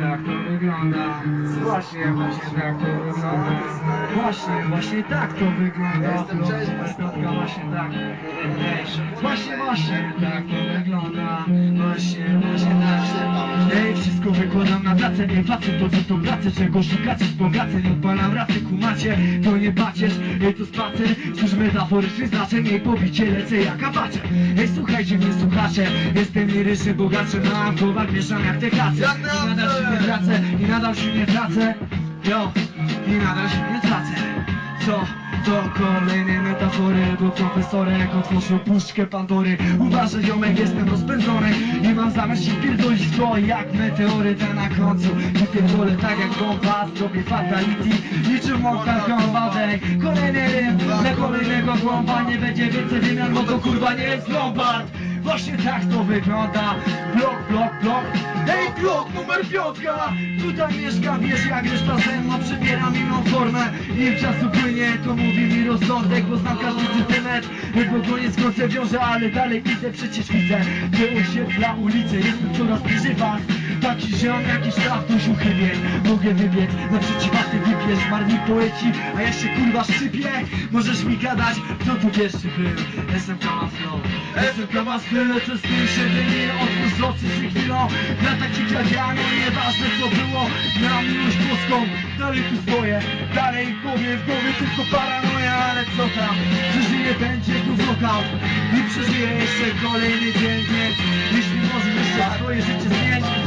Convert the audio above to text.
tak to wygląda. Właśnie, właśnie tak to wygląda. Właśnie, właśnie tak to wygląda. Jestem trzeźwy. Spotka właśnie tak. Właśnie, właśnie tak to wygląda. Właśnie, właśnie wykładam na pracę, nie facet to co to pracę Czego szukacie, wspomagacie, nie odpalam racy, kumacie. To nie pacierz, ej to spacer. Cóż metaforyczny znaczenie i pobicie lecę jak apacze Ej słuchajcie mnie słuchacze Jestem liryczny bogaczem, na głowach mieszam jak te kace. I nadal się nie tracę, i nadal się nie tracę. Yo, i nadal się nie tracę. Co? To kolejne metafory, bo profesorek otworzył puszkę Pandory. Uważaj ziomek, jestem rozpędzony zamiar się wpierdolić w to jak meteoryta na końcu. Wypierdolę tak jak bomba, zrobię fatality. Niczym Mortal Kombat, ej Kolejny rym dla kolejnego głąba. Nie będzie więcej wymian, bo to kurwa nie jest Lombard Właśnie tak to wygląda. Blok, blok, blok. Ej, blok numer piątka. Tutaj mieszkam, wiesz jak reszta ze mną Przybieram inną formę. Im czasu płynie, to mówi mi rozsądek Bo znam każdy centymetr Bo koniec końca wiąże, ale dalej idę Przecież widzę, że osiedla ulice Jestem coraz bliżej was. Taki ziom, jakiś szaf, to siuchybie Mogę wybiec, naprzeciw ty wybierz Marni poeci, a ja się kurwa szczypię. Możesz mi gadać, kto tu pierwszy był? SMK ma flow SMK ma styl, to z tym się Otwórz oczy z chwilą Na taki kradziano, nieważne co było Na miłość boską, dalej tu stoję Dalej w głowie, w głowie tylko paranoja Ale co tam, przeżyję, będzie tu knockout I przeżyję jeszcze kolejny dzień Więc jeśli możesz jeszcze swoje życie zmienić